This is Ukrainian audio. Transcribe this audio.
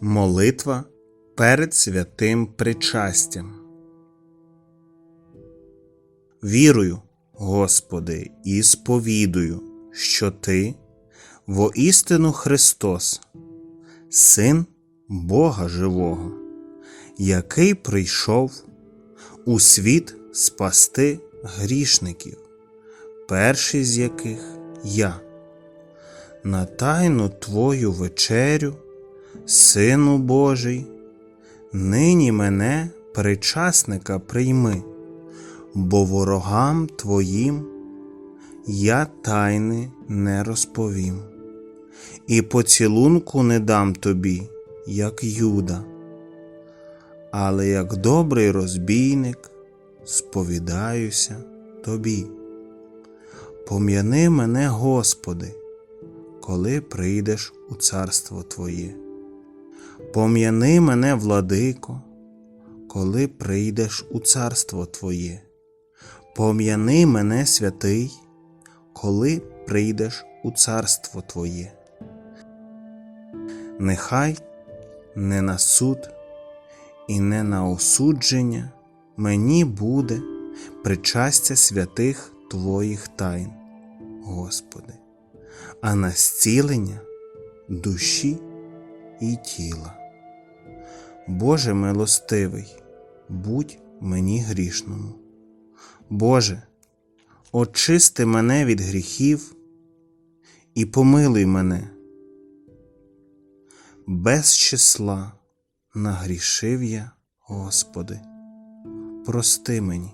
Молитва перед святим причастям. Вірую, Господи, і сповідую, що Ти, воістину Христос, Син Бога Живого, який прийшов у світ спасти грішників, перший з яких я. На тайну Твою вечерю, Сину Божий, нині мене причасника прийми, бо ворогам Твоїм я тайни не розповім, і поцілунку не дам тобі, як Юда, але як добрий розбійник сповідаюся тобі. Пом'яни мене, Господи, коли прийдеш у царство Твоє. Пом'яни мене, владико, коли прийдеш у царство Твоє. Пом'яни мене, святий, коли прийдеш у царство Твоє. Нехай не на суд і не на осудження мені буде причастя святих Твоїх тайн, Господи, а на зцілення душі і тіла. Боже милостивий, будь мені грішному. Боже, очисти мене від гріхів і помилуй мене. Без числа нагрішив я, Господи, прости мені.